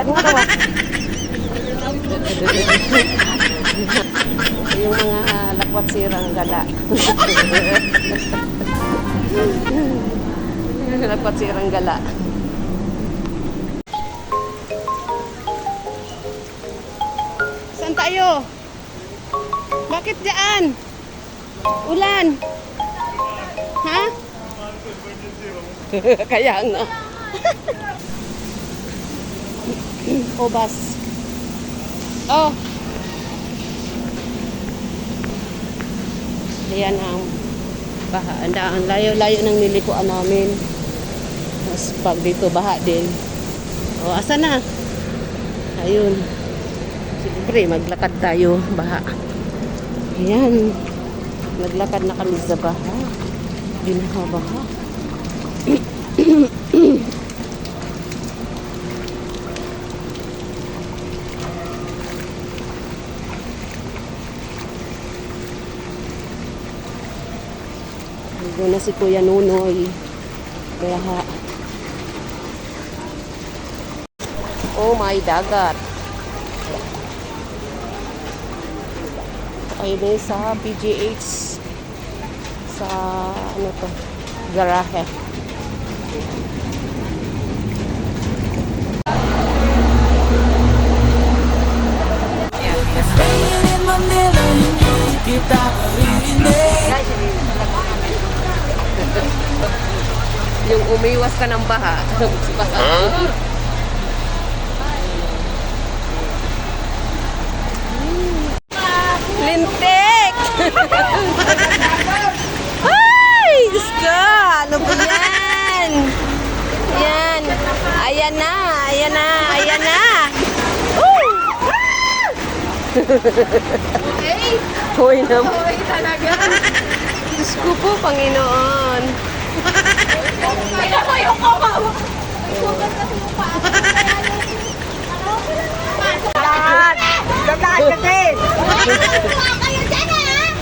Ano to? yung mga lakwat sirang gala. lakwat sirang gala. Saan tayo? Bakit dyan? Ulan. Ha? Kaya nga. Obas. Oh. Ayan ang baha. Ang daan. Layo-layo ng nilikuan namin. Tapos pag dito baha din. O, asa na? Ayun. Siyempre, maglakad tayo. Baha. Ayan. Naglakad na kami sa baha. Binaha-baha. Doon na si Kuya Nunoy. Baha. Oh my dagat. Tayo din sa PGH sa ano to garahe. Umiwas ka ng baha. Lintik! Ay! Diyos ka! Ano ba yan? Yan. Ayan na. Ayan na. Ayan na. Woo! Hoy naman. Hoy, talaga. Diyos ko po, Panginoon. Kaya ko yung kawawa. Sugat kasi yung paa. Kaya yung... Lahat! Kasi! Kayo dyan ah!